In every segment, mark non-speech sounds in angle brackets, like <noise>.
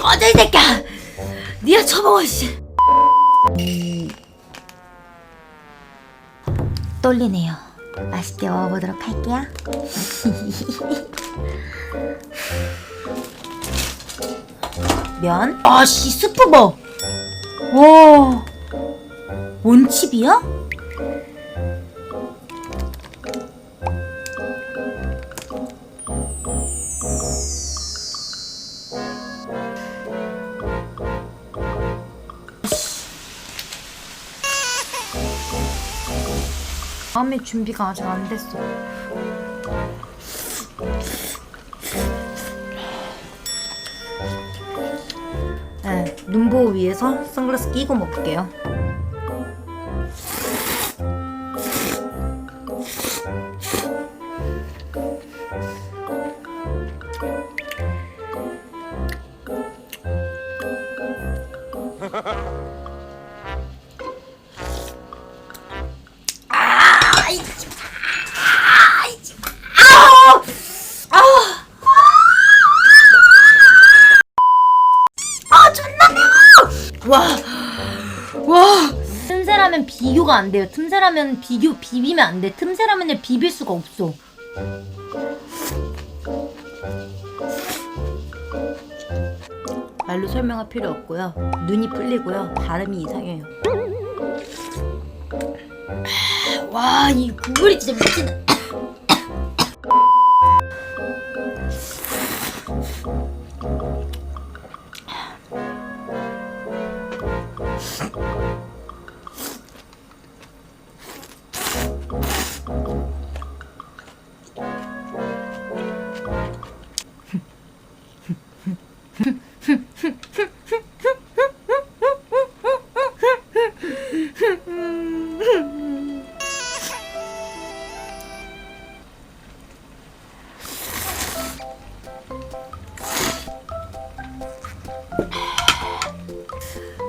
꺼져 이 새끼야 니가 쳐먹어 씨. 음, 떨리네요. 맛있게 먹어보도록 할게요. <laughs> 면? 아씨 스프 봐 와, 원칩이야? 마음의 준비가 아직 안 됐어. 네, 눈보호 위해서 선글라스 끼고 먹을게요. 와, 와. 틈새라면 비교가 안 돼요. 틈새라면 비교 비비면 안 돼. 틈새라면을 비빌 수가 없어. 말로 설명할 필요 없고요. 눈이 풀리고요. 발음이 이상해요. 와, 이 국물이 진짜 미친다.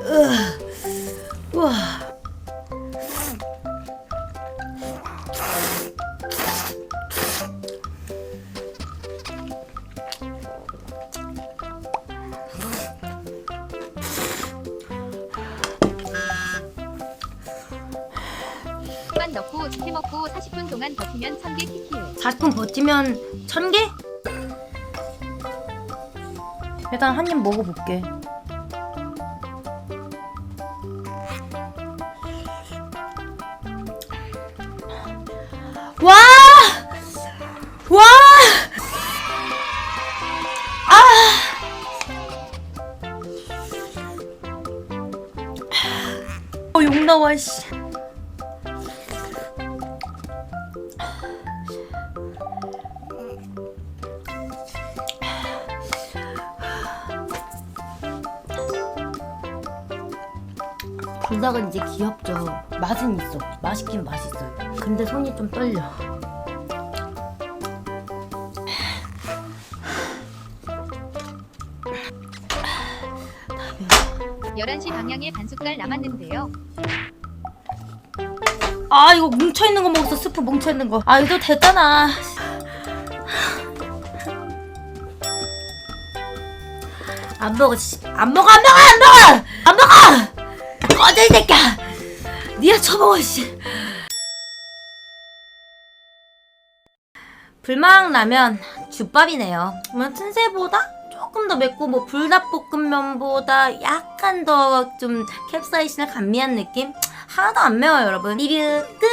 와. 해 먹고 40분 동안 버티면 1000개 키키 40분 버티면 천 개? 일단 한 입 먹어볼게. 와! 와! 아! 어, 욕 나와, 씨. 불닭은 이제 귀엽죠. 맛은 있어. 맛있긴 맛있어요. 근데 손이 좀 떨려. 11시 방향에 반 숟갈 남았는데요 아 이거 뭉쳐 있는 거 먹었어. 스프 뭉쳐 있는 거. 아 이거 됐잖아. 안 먹어. 씨. 안 먹어. 안 먹어. 안 먹어. 안 먹어. 꺼져 이 새끼야. 니가 쳐먹어 씨. 불망라면 죽밥이네요. 뭐 튼새보다 조금 더 맵고 뭐 불닭볶음면보다 약간 더 좀 캡사이신을 감미한 느낌? 하나도 안 매워요 여러분. 리뷰 끝!